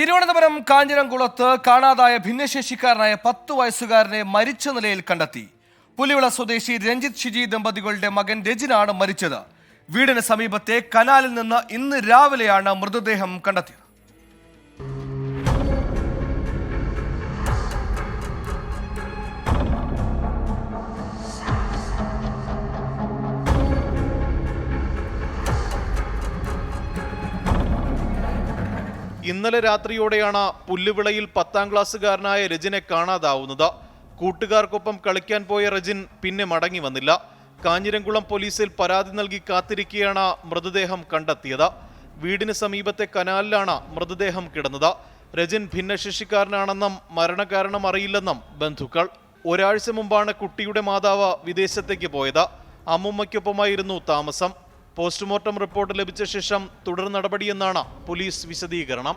തിരുവനന്തപുരം കാഞ്ഞിരംകുളത്ത് കാണാതായ ഭിന്നശേഷിക്കാരനായ പത്ത് വയസ്സുകാരനെ മരിച്ച നിലയിൽ കണ്ടെത്തി. പുലിവിള സ്വദേശി രഞ്ജിത് ഷിജി ദമ്പതികളുടെ മകൻ രജിനാണ് മരിച്ചത്. വീടിന് സമീപത്തെ കനാലിൽ നിന്ന് ഇന്ന് രാവിലെയാണ് മൃതദേഹം കണ്ടെത്തിയത്. ഇന്നലെ രാത്രിയോടെയാണ് പുല്ലുവിളയിൽ പത്താം ക്ലാസ്സുകാരനായ രജിനെ കാണാതാവുന്നത്. കൂട്ടുകാർക്കൊപ്പം കളിക്കാൻ പോയ രജിൻ പിന്നെ മടങ്ങി വന്നില്ല. കാഞ്ഞിരംകുളം പോലീസിൽ പരാതി നൽകി കാത്തിരിക്കെയാണ് മൃതദേഹം കണ്ടെത്തിയത്. വീടിന് സമീപത്തെ കനാലിലാണ് മൃതദേഹം കിടന്നത്. രജിൻ ഭിന്നശേഷിക്കാരനാണെന്നും മരണകാരണം അറിയില്ലെന്നും ബന്ധുക്കൾ. ഒരാഴ്ച മുമ്പാണ് കുട്ടിയുടെ മാതാവ് വിദേശത്തേക്ക് പോയത്. അമ്മുമ്മയ്ക്കൊപ്പമായിരുന്നു താമസം. പോസ്റ്റ്മോർട്ടം റിപ്പോർട്ട് ലഭിച്ച ശേഷം തുടർ നടപടിയെന്നാണ് പോലീസ് വിശദീകരണം.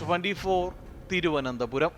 Twenty four Thiruvananthapuram.